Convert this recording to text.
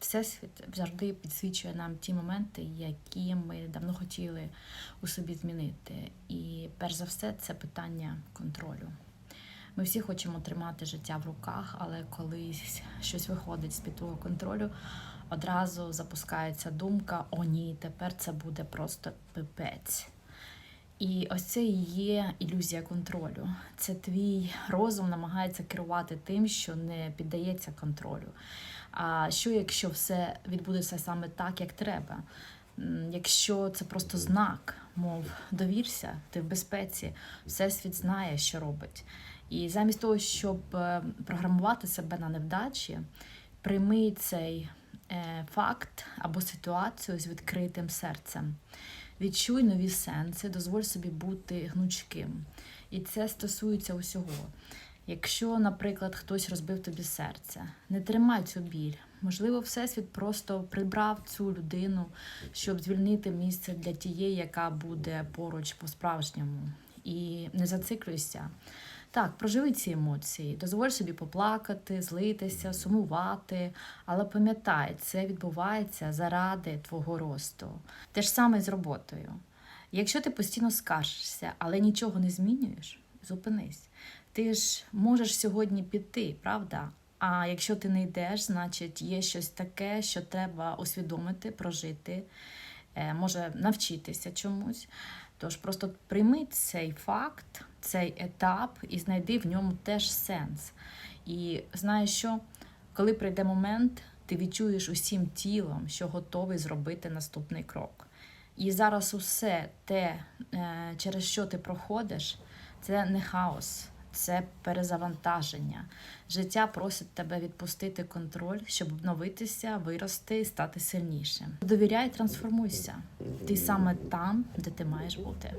Всесвіт завжди підсвічує нам ті моменти, які ми давно хотіли у собі змінити. І перш за все, це питання контролю. Ми всі хочемо тримати життя в руках, але коли щось виходить з під твого контролю, одразу запускається думка: о, ні, тепер це буде просто пипець. І ось це і є ілюзія контролю. Це твій розум намагається керувати тим, що не піддається контролю. А що якщо все відбудеться саме так, як треба? Якщо це просто знак, мов довірся, ти в безпеці, всесвіт знає, що робить. І замість того, щоб е, програмувати себе на невдачі, прийми цей факт або ситуацію з відкритим серцем. Відчуй нові сенси, дозволь собі бути гнучким. І це стосується усього. Якщо, наприклад, хтось розбив тобі серце, не тримай цю біль. Можливо, Всесвіт просто прибрав цю людину, щоб звільнити місце для тієї, яка буде поруч по-справжньому. І не зациклюйся. Так, проживи ці емоції, дозволь собі поплакати, злитися, сумувати, але пам'ятай, це відбувається заради твого росту. Те ж саме з роботою. Якщо ти постійно скаржишся, але нічого не змінюєш, зупинись. Ти ж можеш сьогодні піти, правда? А якщо ти не йдеш, значить є щось таке, що треба усвідомити, прожити, е, може навчитися чомусь. Тож просто прийми цей факт, цей етап і знайди в ньому теж сенс. І знаєш що, коли прийде момент, ти відчуєш усім тілом, що готовий зробити наступний крок. І зараз усе те, е, через що ти проходиш, це не хаос, це перезавантаження. Життя просить тебе відпустити контроль, щоб обновитися, вирости і стати сильнішим. Довіряй, трансформуйся. Ти саме там, де ти маєш бути.